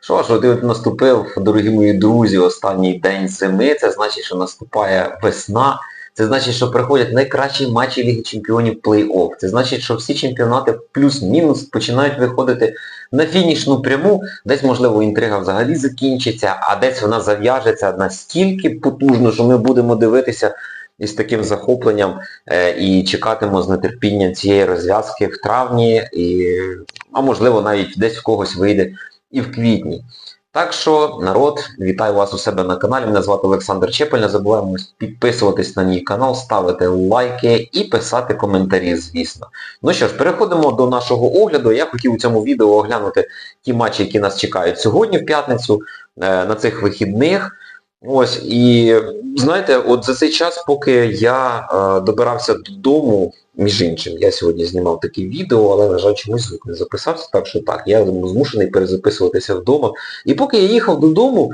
Що ж, от наступив, дорогі мої друзі, останній день зими. Це значить, що наступає весна. Це значить, що приходять найкращі матчі Ліги Чемпіонів плей-офф. Це значить, що всі чемпіонати плюс-мінус починають виходити на фінішну пряму. Десь, можливо, інтрига взагалі закінчиться, а десь вона зав'яжеться настільки потужно, що ми будемо дивитися із таким захопленням е, і чекатимемо з нетерпінням цієї розв'язки в травні, і, а можливо навіть десь в когось вийде і в квітні. Так що, народ, вітаю вас у себе на каналі. Мене звати Олександр Чепель. Не забуваємо підписуватись на мій канал, ставити лайки і писати коментарі, звісно. Ну що ж, переходимо до нашого огляду. Я хотів у цьому відео оглянути ті матчі, які нас чекають сьогодні в п'ятницю, е, на цих вихідних. Ось, і знаєте, от за цей час, поки я е, добирався додому, між іншим, я сьогодні знімав таке відео, але, на жаль, чомусь звук не записався, так що так, я змушений перезаписуватися вдома. І поки я їхав додому,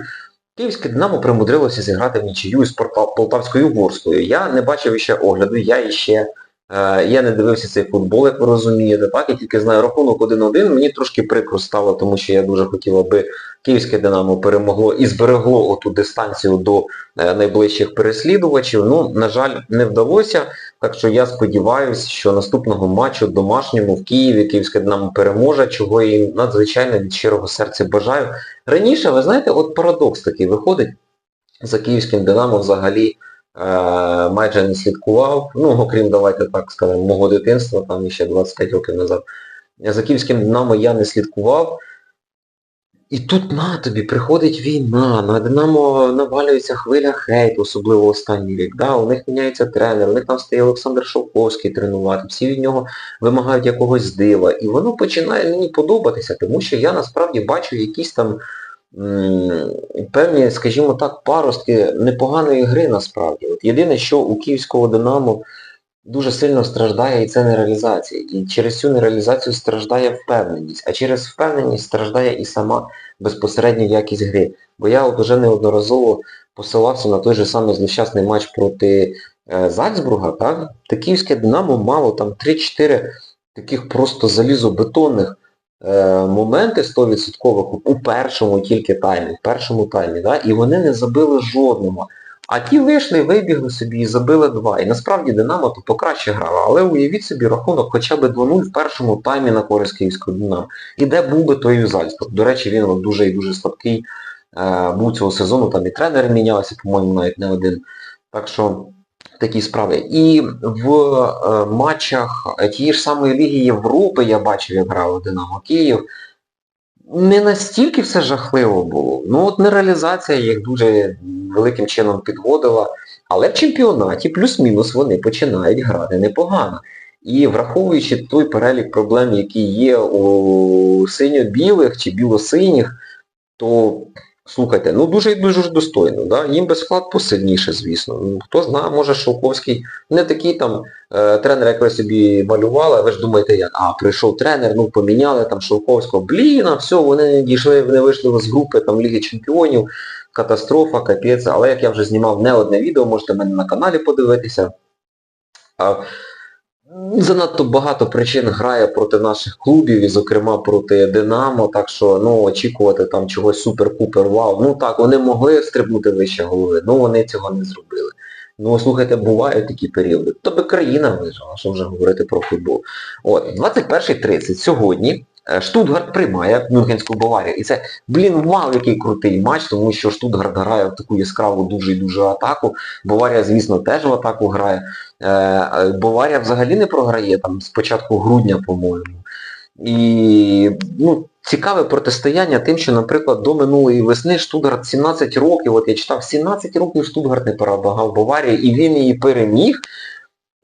Київське Динамо примудрилося зіграти в нічию з Полтавською Ворською. Я не бачив іще огляду, я іще Е, Я не дивився цей футбол, як ви розумієте, так, я тільки знаю рахунок 1-1, мені трошки прикро стало, тому що я дуже хотів, аби Київське Динамо перемогло і зберегло оту дистанцію до е, найближчих переслідувачів. Ну, на жаль, не вдалося, так що я сподіваюся, що наступного матчу домашньому в Києві Київське Динамо переможе, чого їм надзвичайно від щирого серця бажаю. Раніше, ви знаєте, от парадокс такий виходить, за Київським Динамо взагалі е, майже не слідкував, ну, окрім, давайте так скажемо, мого дитинства, там ще 25 років назад. За Київським Динамо я не слідкував. І тут на тобі приходить війна, на Динамо навалюється хвиля хейту, особливо останній рік. Да? У них міняється тренер, у них там стає Олександр Шовковський тренувати, всі від нього вимагають якогось дива. І воно починає мені подобатися, тому що я насправді бачу якісь там певні, скажімо так, паростки непоганої гри насправді. От єдине, що у київського Динамо дуже сильно страждає і це нереалізація. І через цю нереалізацію страждає впевненість, а через впевненість страждає і сама безпосередня якість гри. Бо я от уже неодноразово посилався на той же самий злощасний матч проти е, Зальцбурга, так? Та київське Динамо мало там 3-4 таких просто залізобетонних моменти 100% у першому тільки таймі, в першому таймі, да? і вони не забили жодного. А ті вийшли, вибігли собі і забили два. І насправді Динамо то покраще грала. Але уявіть собі рахунок хоча б 2-0 в першому таймі на користь Київського Динамо. І де був би той Зальцбург. До речі, він дуже і дуже слабкий е, був цього сезону, там і тренери мінялися, по-моєму, навіть не один. Так що такі справи. І в е, матчах тієї ж самої Ліги Європи я бачив, як грав Динамо Київ. Не настільки все жахливо було. Ну от нереалізація їх дуже великим чином підводила. Але в чемпіонаті плюс-мінус вони починають грати непогано. І враховуючи той перелік проблем, які є у синьо-білих чи біло-синіх, то слухайте, ну дуже і дуже достойно. Да? Їм би склад посильніше, звісно. Ну, Хто знає, може Шовковський не такий там е, тренер, як ви собі малювали, ви ж думаєте, як, а, прийшов тренер, ну поміняли там Шовковського, блін, а все, вони не дійшли, не вийшли з групи там Ліги Чемпіонів, катастрофа, капець. Але як я вже знімав не одне відео, можете мене на каналі подивитися. Занадто багато причин грає проти наших клубів і, зокрема, проти Динамо, так що ну, очікувати там чогось супер-пупер вау. Ну так, вони могли стрибнути вище голови, але вони цього не зробили. Ну, слухайте, бувають такі періоди. То би країна вижила, що вже говорити про футбол. От, 21.30 сьогодні е, Штутгарт приймає Мюнхенську Баварію. І це, блін, вау, який крутий матч, тому що Штутгарт грає в таку яскраву дуже і дуже атаку. Баварія, звісно, теж в атаку грає. Е, Баварія взагалі не програє там з початку грудня, по-моєму. І ну, цікаве протистояння тим, що, наприклад, до минулої весни Штутгарт 17 років, от я читав, 17 років Штутгарт не перемагав Баварію, і він її переміг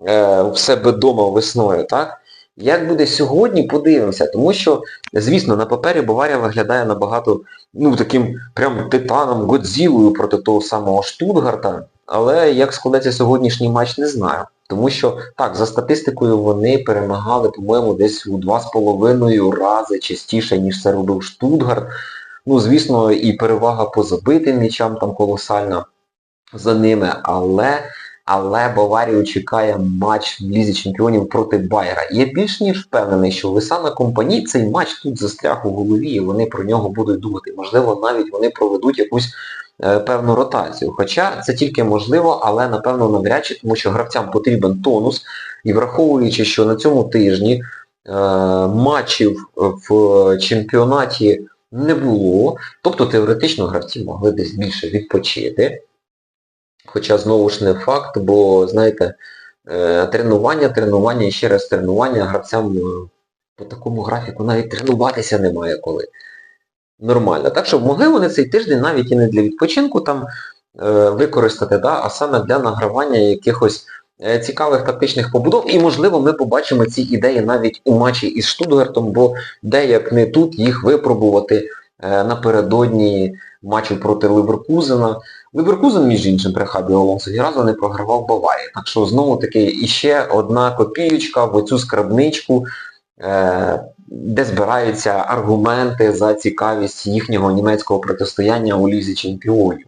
е, в себе вдома весною, так? Як буде сьогодні, подивимося, тому що, звісно, на папері Баварія виглядає набагато, ну, таким прям титаном, Годзілою проти того самого Штутгарта, але як складеться сьогоднішній матч, не знаю. Тому що, так, за статистикою вони перемагали, по-моєму, десь у 2,5 рази частіше, ніж це робив Штутгарт. Ну, звісно, і перевага по забитим м'ячам там колосальна за ними, але але Баварію чекає матч в Лізі Чемпіонів проти Байера. Я більш ніж впевнений, що Лисана компанії цей матч тут застряг у голові, і вони про нього будуть думати. Можливо, навіть вони проведуть якусь певну ротацію. Хоча це тільки можливо, але напевно навряд чи, тому що гравцям потрібен тонус. І враховуючи, що на цьому тижні е, матчів в чемпіонаті не було, тобто теоретично гравці могли десь більше відпочити. Хоча знову ж не факт, бо, знаєте, е, тренування, тренування і ще раз тренування гравцям е, по такому графіку навіть тренуватися немає коли. Нормально. Так що могли вони цей тиждень навіть і не для відпочинку там е, використати, да, а саме для награвання якихось е, цікавих тактичних побудов. І можливо ми побачимо ці ідеї навіть у матчі із Штутгартом, бо де як не тут їх випробувати е, напередодні матчу проти Ливеркузена. Ливеркузен, між іншим, при Хабі Алонсо ні разу не програвав Баварії. Так що знову таки іще одна копієчка в оцю скрабничку, де збираються аргументи за цікавість їхнього німецького протистояння у Лізі Чемпіонів.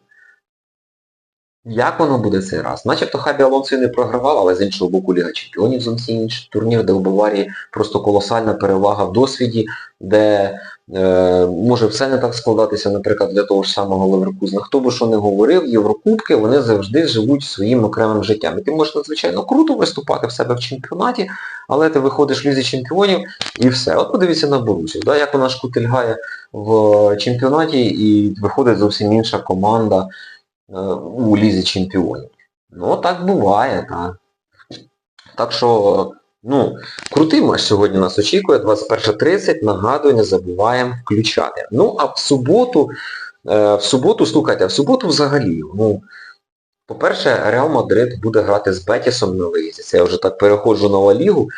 Як воно буде цей раз? Начебто Хабі Алонсо не програвав, але з іншого боку Ліга Чемпіонів зовсім інший турнір, де у Баварії просто колосальна перевага в досвіді, де е, може все не так складатися, наприклад, для того ж самого Леверкузена. Хто би що не говорив, Єврокубки, вони завжди живуть своїм окремим життям. І ти можеш надзвичайно круто виступати в себе в чемпіонаті, але ти виходиш в Лізі Чемпіонів і все. От подивіться на Борусію, да, як вона шкутильгає в чемпіонаті і виходить зовсім інша команда е, у Лізі Чемпіонів. Ну, так буває, так. Так що, ну, крутий матч сьогодні нас очікує, 21.30, нагадую, не забуваємо включати. Ну, а в суботу, е, в суботу, слухайте, в суботу взагалі, ну, по-перше, Реал Мадрид буде грати з Бетісом на виїзді. Це я вже так переходжу на Ла Лігу.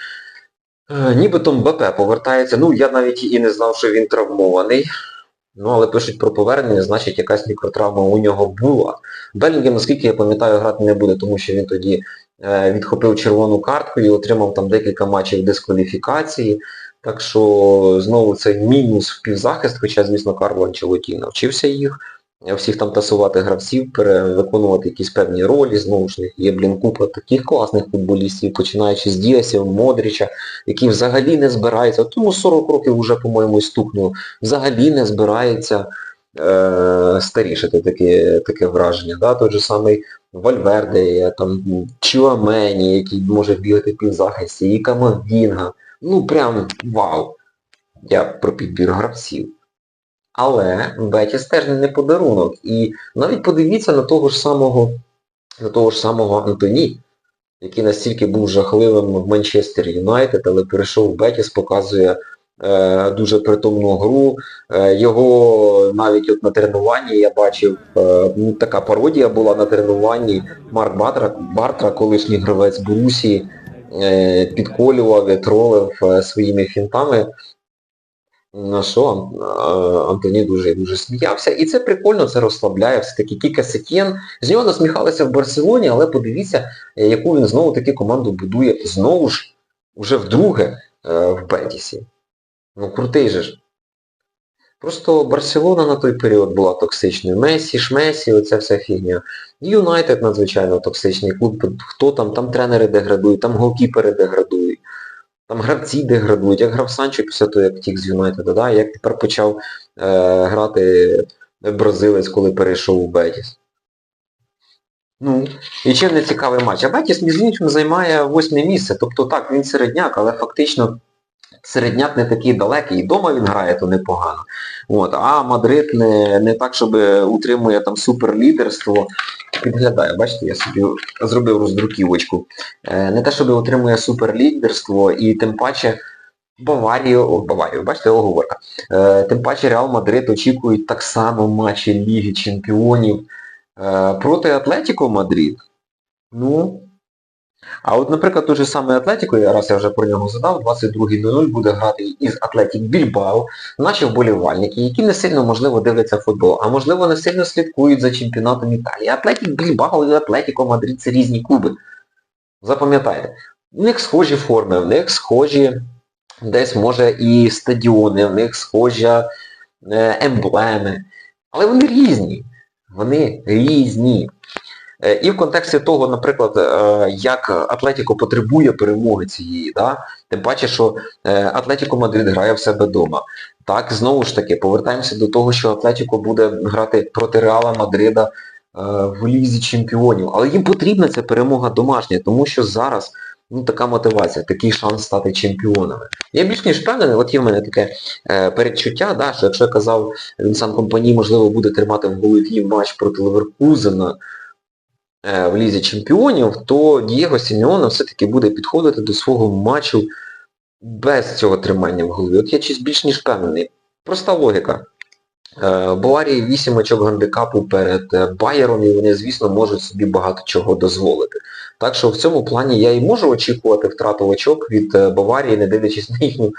Е, Нібито МБП повертається. Ну, я навіть і не знав, що він травмований. Ну, але пишуть про повернення, значить якась мікротравма у нього була. Белінгем, наскільки я пам'ятаю, грати не буде, тому що він тоді відхопив червону картку і отримав там декілька матчів дискваліфікації. Так що знову це мінус в півзахист, хоча, звісно, Карло Анчелоті навчився їх, е, всіх там тасувати гравців, перевиконувати якісь певні ролі, знову ж є, блін, купа таких класних футболістів, починаючи з Діасів, Модріча, які взагалі не збираються, тому 40 років вже, по-моєму, і стукнуло, взагалі не збирається е, старішити таке, таке враження. Да? Той же самий Вальверде, там Чуамені, який може бігати півзахисті, і Камавінга. Ну прям вау. Я про підбір гравців. Але Бетіс теж не подарунок. І навіть подивіться на того ж самого, на того ж самого Антоні, який настільки був жахливим в Манчестер Юнайтед, але перейшов в Бетіс, показує е, дуже притомну гру. Е, його навіть от на тренуванні я бачив, е, ну, така пародія була на тренуванні Марк Бартра, Бартра колишній гравець Борусії, е, підколював і тролив своїми фінтами. На що Антоні дуже дуже сміявся. І це прикольно, це розслабляє. Все-таки Кіка Сетєн. З нього насміхалися в Барселоні, але подивіться, яку він знову таки команду будує знову ж, уже вдруге в Бетісі. Ну крутий же ж. Просто Барселона на той період була токсичною. Месі, Шмесі, оця вся фігня. Юнайтед надзвичайно токсичний клуб. Хто там? Там тренери деградують, там голкіпери деградують. Там гравці деградують, як грав Санчо після того, як втік з Юнайтеда, да? як тепер почав е, грати бразилець, коли перейшов у Бетіс. Ну, і чим не цікавий матч. А Бетіс, між іншим, займає восьме місце. Тобто так, він середняк, але фактично середняк не такий далекий. І дома він грає, то непогано. От, а Мадрид не, не так, щоб утримує там суперлідерство. Підглядає, бачите, я собі зробив роздруківочку. Е, не те, щоб отримує суперлідерство і тим паче Баварію, о, Баварію, бачите, оговорка. Е, тим паче Реал Мадрид очікують так само матчі Ліги Чемпіонів е, проти Атлетіко Мадрид. Ну, а от, наприклад, той же самий Атлетіко, раз я вже про нього задав, 22.00 буде грати із Атлетік Більбао, наші вболівальники, які не сильно, можливо, дивляться футбол, а можливо не сильно слідкують за чемпіонатом Італії. Атлетік Більбао і Атлетіко Мадрид це різні клуби. Запам'ятайте, в них схожі форми, в них схожі десь, може, і стадіони, в них схожі е, емблеми. Але вони різні. Вони різні. Е, І в контексті того, наприклад, е, як Атлетіко потребує перемоги цієї, да? тим паче, що е, Атлетіко Мадрид грає в себе вдома. Так, знову ж таки, повертаємося до того, що Атлетіко буде грати проти Реала Мадрида в Лізі Чемпіонів. Але їм потрібна ця перемога домашня, тому що зараз ну, така мотивація, такий шанс стати чемпіонами. Я більш ніж впевнений, от є в мене таке е, передчуття, да, що якщо я казав, він сам компанії, можливо, буде тримати в голові матч проти Леверкузена в Лізі Чемпіонів, то Дієго Сімеона все-таки буде підходити до свого матчу без цього тримання в голові. От я чись більш ніж впевнений. Проста логіка. Е, В Баварії 8 очок гандикапу перед е, Байером, і вони, звісно, можуть собі багато чого дозволити. Так що в цьому плані я і можу очікувати втрату очок від е, Баварії, не дивлячись на їхню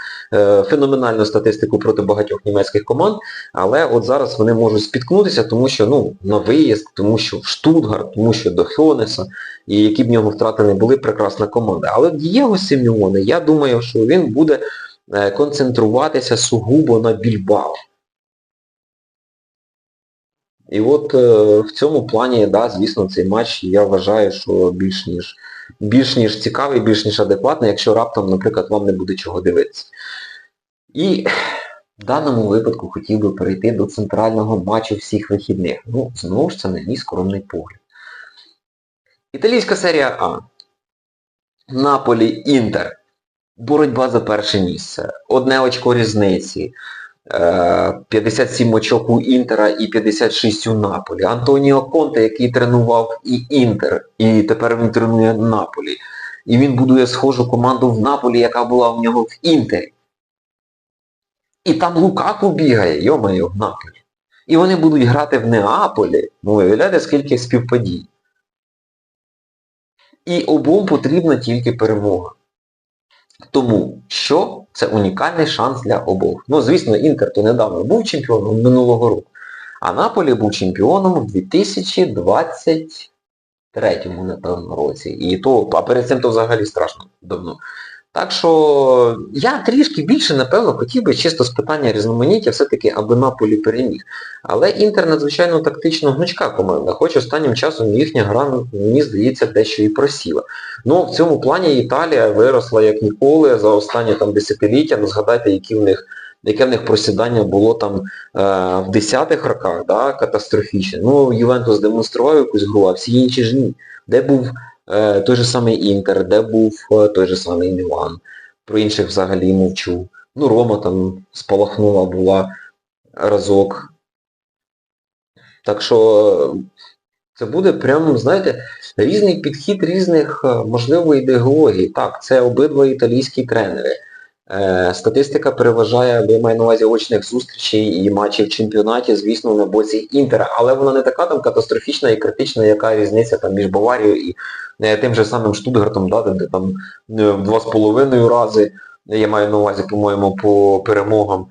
феноменальну статистику проти багатьох німецьких команд, але от зараз вони можуть спіткнутися, тому що ну, на виїзд, тому що в Штутгарт, тому що до Хьонеса, і які б нього втрати не були, прекрасна команда. Але Дієго Сімеоне, я думаю, що він буде концентруватися сугубо на Більбао. І от е, в цьому плані, да, звісно, цей матч я вважаю, що більш ніж, більш ніж цікавий, більш ніж адекватний, якщо раптом, наприклад, вам не буде чого дивитися. І в даному випадку хотів би перейти до центрального матчу всіх вихідних. Ну, знову ж це на мій скромний погляд. Італійська серія А. Наполі Інтер. Боротьба за перше місце. Одне очко різниці. Е, 57 очок у Інтера і 56 у Наполі. Антоніо Конте, який тренував і Інтер, і тепер він тренує Наполі. І він будує схожу команду в Наполі, яка була у нього в Інтері. І там Лукаку бігає, йомаю, в Наполі. І вони будуть грати в Неаполі. Ну, уявляєте, скільки співпадій. І обом потрібна тільки перемога. Тому що це унікальний шанс для обох. Ну, звісно, Інтер то недавно був чемпіоном минулого року, а Наполі був чемпіоном у 2023 напевно, році. І то, а перед цим то взагалі страшно давно. Так що я трішки більше, напевно, хотів би чисто з питання різноманіття все-таки, аби Наполі переміг. Але Інтер надзвичайно тактично гнучка команда, хоч останнім часом їхня гра, мені здається, дещо і просіла. Ну, в цьому плані Італія виросла як ніколи за останні там десятиліття. Ну, згадайте, які в них, яке в них просідання було там е, в 10-х роках, да, катастрофічне. Ну, Ювентус демонстрував якусь гру, а всі інші ж ні. Де був той же самий Інтер, де був е, той же самий Мілан. Про інших взагалі мовчу. Ну, Рома там спалахнула була разок. Так що це буде прямо, знаєте, різний підхід різних, е, можливо, ідеологій. Так, це обидва італійські тренери. Е, статистика переважає, я маю на увазі очних зустрічей і матчів в чемпіонаті, звісно, на боці Інтера, але вона не така там катастрофічна і критична, яка різниця там між Баварією і е, тим же самим Штутгартом, да, де, там е, в два з половиною рази, я маю на увазі, по-моєму, по перемогам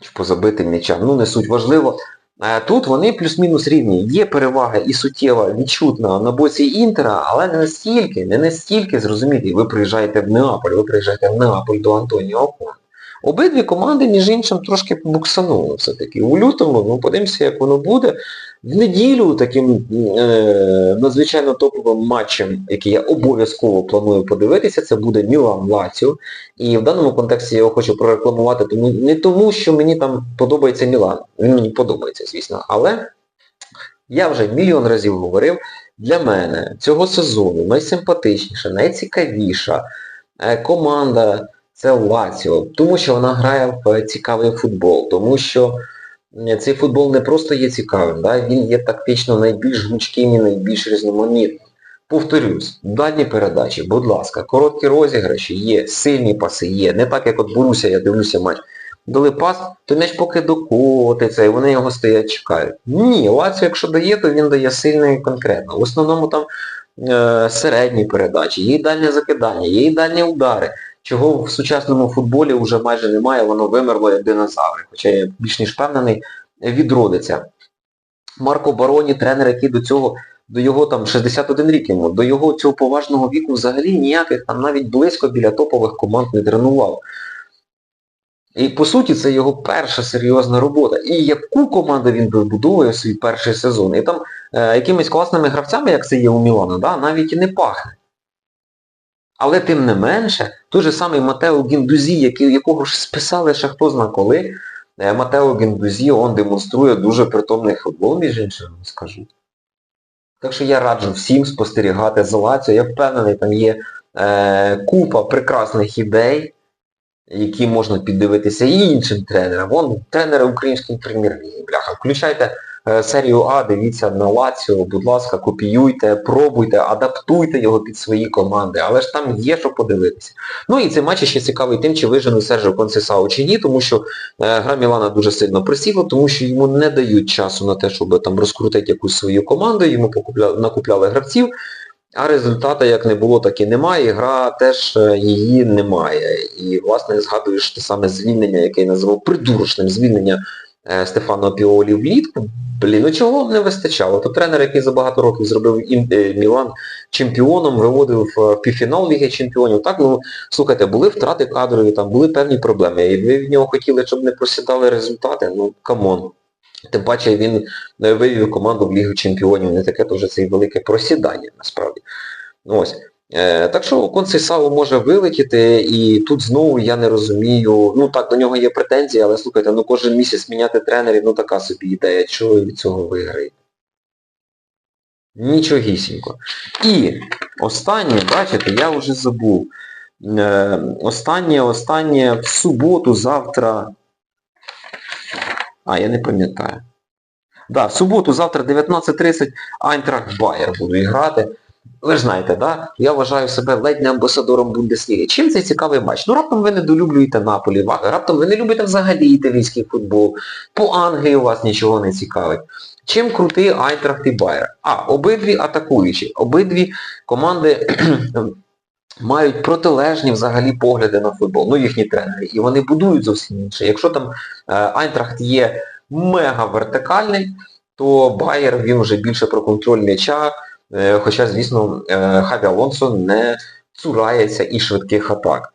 чи по забитим м'ячам. Ну, не суть важливо. Е, Тут вони плюс-мінус рівні. Є перевага і суттєва, відчутна на боці Інтера, але не настільки, не настільки, зрозуміти, ви приїжджаєте в Неаполь, ви приїжджаєте в Неаполь до Антоніо Конте. Обидві команди, між іншим, трошки буксанули все-таки. У лютому, ну подивимося, як воно буде. В неділю таким е, надзвичайно топовим матчем, який я обов'язково планую подивитися, це буде Мілан Лаціо. І в даному контексті я його хочу прорекламувати, тому не тому, що мені там подобається Мілан. Він мені подобається, звісно. Але я вже мільйон разів говорив, для мене цього сезону найсимпатичніша, найцікавіша е, команда це Лаціо, тому що вона грає в цікавий футбол, тому що цей футбол не просто є цікавим, да? він є тактично найбільш гнучким і найбільш різноманітним. Повторюсь, дальні передачі, будь ласка, короткі розіграші є, сильні паси є. Не так, як от Боруся, я дивлюся матч. Дали пас, то м'яч поки докотиться, і вони його стоять, чекають. Ні, Лаціо, якщо дає, то він дає сильно і конкретно. В основному там е, середні передачі, є і дальнє закидання, і дальні удари. Чого в сучасному футболі вже майже немає, воно вимерло як динозаври. Хоча я більш ніж впевнений, відродиться. Марко Бароні, тренер, який до цього, до його там 61 рік йому, до його цього поважного віку взагалі ніяких там навіть близько біля топових команд не тренував. І по суті це його перша серйозна робота. І яку команду він вибудовує свій перший сезон. І там е, якимись класними гравцями, як це є у Мілана, да, навіть і не пахне. Але тим не менше, той же самий Матео Гіндузі, якого ж списали ще хто зна коли, е, Матео Гіндузі, он демонструє дуже притомний футбол, між іншим, скажу. Так що я раджу всім спостерігати за Лаціо. Я впевнений, там є е, купа прекрасних ідей, які можна піддивитися і іншим тренерам. Вон тренери української прем'єр-ліги, бляха. Включайте серію А, дивіться на Лаціо, будь ласка, копіюйте, пробуйте, адаптуйте його під свої команди, але ж там є що подивитися. Ну і цей матч ще цікавий тим, чи вижене Сержо Консесао чи ні, тому що е, гра Мілана дуже сильно присіла, тому що йому не дають часу на те, щоб там розкрутити якусь свою команду, йому покупля... накупляли гравців. А результату як не було, так і немає, і гра теж е, її немає. І, власне, згадуєш те саме звільнення, яке я назвав придурочним звільнення е, Стефано Піолі влітку. Блін, ну чого не вистачало? То тренер, який за багато років зробив е, Мілан чемпіоном, виводив е, в півфінал Ліги Чемпіонів. Так, ну, слухайте, були втрати кадрові, там були певні проблеми. І ви в нього хотіли, щоб не просідали результати, ну камон. Тим паче він е, вивів команду в Лігу Чемпіонів, не таке теж це і велике просідання, насправді. Ну, Ось. Е, так що Консейсао може вилетіти, і тут знову я не розумію, ну так, до нього є претензії, але слухайте, ну кожен місяць міняти тренерів, ну така собі ідея, чого від цього виграєте? Нічогісінько. І останнє, бачите, я вже забув. Е, останнє, останнє в суботу, завтра. А, я не пам'ятаю. Да, в суботу, завтра 19.30 Айнтрахт Байер буду грати. Ви ж знаєте, да? я вважаю себе ледь не амбасадором Бундесліги. Чим цей цікавий матч? Ну раптом ви недолюблюєте Наполі, ва- раптом ви не любите взагалі італійський футбол. По Англії у вас нічого не цікавить. Чим крутий Айнтрахт і Байер? А, обидві атакуючі, обидві команди мають протилежні взагалі погляди на футбол, ну їхні тренери, і вони будують зовсім інше. Якщо там е, Айнтрахт є мега вертикальний, то Байер він вже більше про контроль м'яча, хоча, звісно, е, Хаві Алонсо не цурається і швидких атак.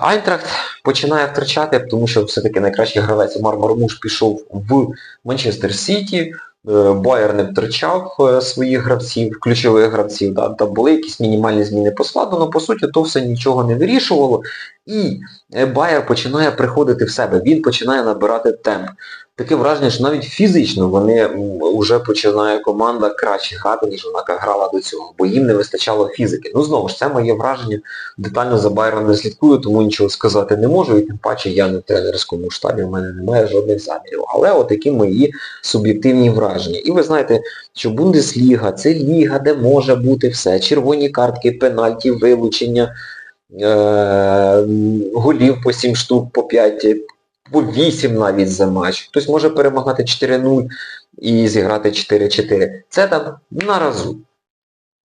Айнтрахт починає втрачати, тому що все-таки найкращий гравець Мармар Муш пішов в Манчестер Сіті, Е, Байер не втрачав е, своїх гравців, ключових гравців, да, там були якісь мінімальні зміни по складу, але по суті то все нічого не вирішувало. І е, Байер починає приходити в себе, він починає набирати темп. Таке враження, що навіть фізично вони вже починає команда краще грати, ніж вона грала до цього, бо їм не вистачало фізики. Ну знову ж, це моє враження, детально за Байером не слідкую, тому нічого сказати не можу, і тим паче я в тренерському штабі, в мене немає жодних замірів. Але отакі мої суб'єктивні враження. І ви знаєте, що Бундесліга це ліга, де може бути все. Червоні картки, пенальті, вилучення, е- голів по 7 штук, по 5, по 8 навіть за матч. Хтось може перемагати 4-0 і зіграти 4-4. Це там на разу.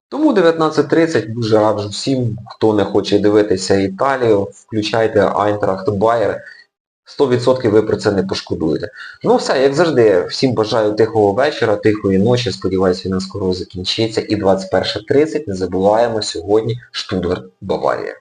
Тому 19.30 дуже раджу всім, хто не хоче дивитися Італію, включайте Айнтрахт Байер. 100% ви про це не пошкодуєте. Ну все, як завжди, всім бажаю тихого вечора, тихої ночі. Сподіваюся, вона скоро закінчиться. І 21.30 не забуваємо сьогодні Штутгарт Баварія.